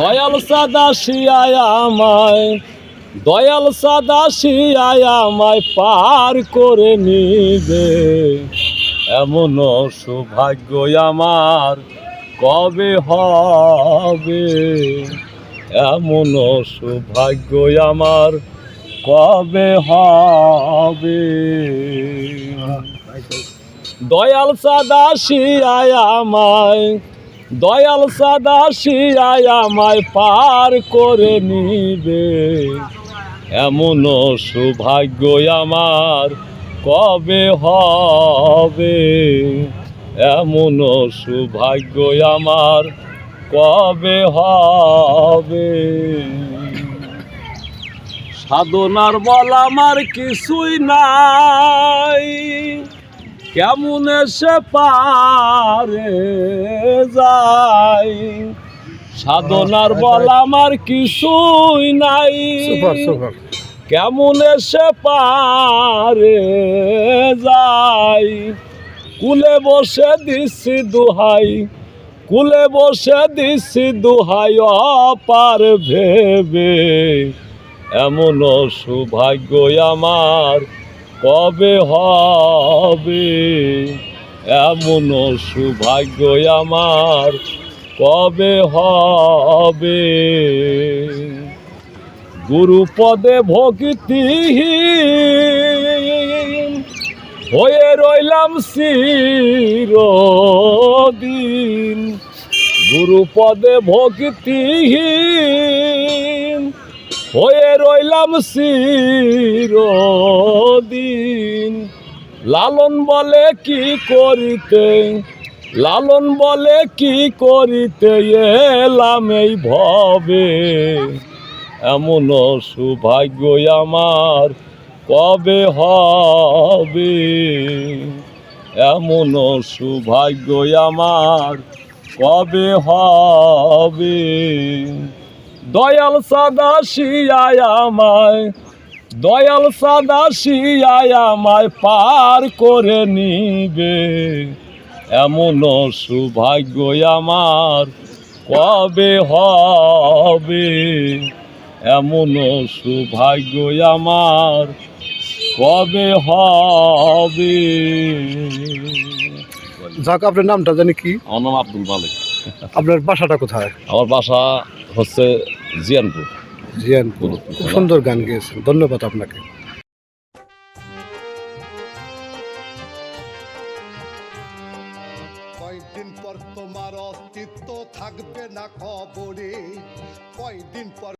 দয়াল সাদা শিয়ায় দয়াল সাদা শিয়ায় পার করে নিবে। এমন সৌভাগ্য আমার কবে হবে? এমন সৌভাগ্য আমার কবে হবে? দয়াল সাদা শিয়ায় দয়াল সাদা শিয়ায় আমায় পার করে নিবে। এমন সৌভাগ্য আমার কবে হবে? এমন সৌভাগ্য আমার কবে হবে? সাধনার বল আমার কিছুই নাই। কেমন সে পারে যাই সাধনার বল আমার কিছুই নাই। কেমন সে পারে যাই কুলে বসে দিছি দুহাই কুলে বসে দিছি দুহাই অপার ভেবে। এমন সৌভাগ্য আমার কবে হবে এমন সৌভাগ্য আমার? কবে হবে? গুরুপদে ভক্তি হয়ে রইলাম চিরদিন। গুরুপদে ভক্তি হয়ে রইলাম চিরদিন। লালন বলে কি করিতে, লালন বলে কি করিতে এলাম এই ভবে। এমন সৌভাগ্য আমার কবে হবে? এমন সৌভাগ্য আমার কবে হবে? দয়াল সাদা শিয়ায় আমায়, দয়াল সাদা শিয়ায় আমায় পার করে নিবে। এমন সৌভাগ্য আমার কবে হবে? এমন সৌভাগ্য আমার কবে হবে? যাক আপনার নামটা জানি কি? আমার নাম আব্দুল মালিক। আপনার বাসাটা কোথায়? আমার বাসা হচ্ছে জিয়ানপুর। জিয়ানপুর। খুব সুন্দর গান গেয়েছেন। ধন্যবাদ আপনাকে। কয়দিন পর তোমার অস্তিত্ব থাকবে না খবরে? কয়দিন পর